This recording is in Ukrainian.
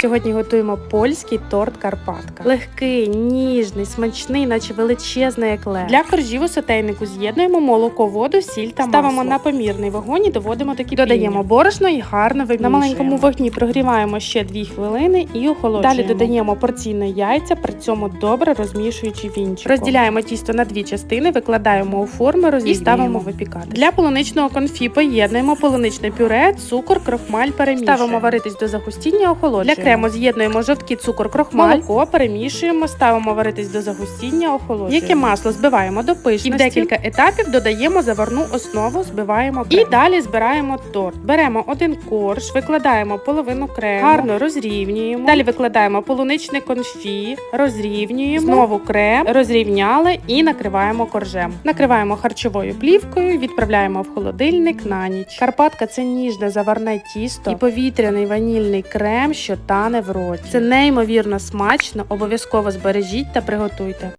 Сьогодні готуємо польський торт Карпатка. Легкий, ніжний, смачний, наче величезний еклер. Для коржів у сотейнику з'єднуємо молоко, воду, сіль та ставимо масло. на помірний вогонь і доводимо до кипіння. Додаємо борошно і гарно вимішуємо. На маленькому вогні прогріваємо ще 2 хвилини і охолоджуємо. Далі додаємо порційне яйця, при цьому добре розмішуючи вінчиком. Розділяємо тісто на дві частини, викладаємо у форми, розрівнюємо. і ставимо випікати. Для полуничного конфі поєднуємо полуничне пюре, цукор, крохмаль перемішуємо. Ставимо варитись до загустіння, охолоджуємо. Для крему з'єднуємо жовтки, цукор, крохмаль, молоко, перемішуємо, ставимо варитись до загустіння, охолоджуємо. Яке масло збиваємо до пишності. І в декілька етапів додаємо заварну основу, збиваємо крем. І далі збираємо торт. Беремо один корж, викладаємо половину крему, гарно розрівнюємо. Далі викладаємо полуничне конфі, розрівнюємо, знову крем, розрівняли і накриваємо коржем. Накриваємо харчовою плівкою, відправляємо в холодильник на ніч. Карпатка це ніжне заварне тісто і повітряний ванільний крем, що тане в роті. Це неймовірно смачно. Обов'язково збережіть та приготуйте.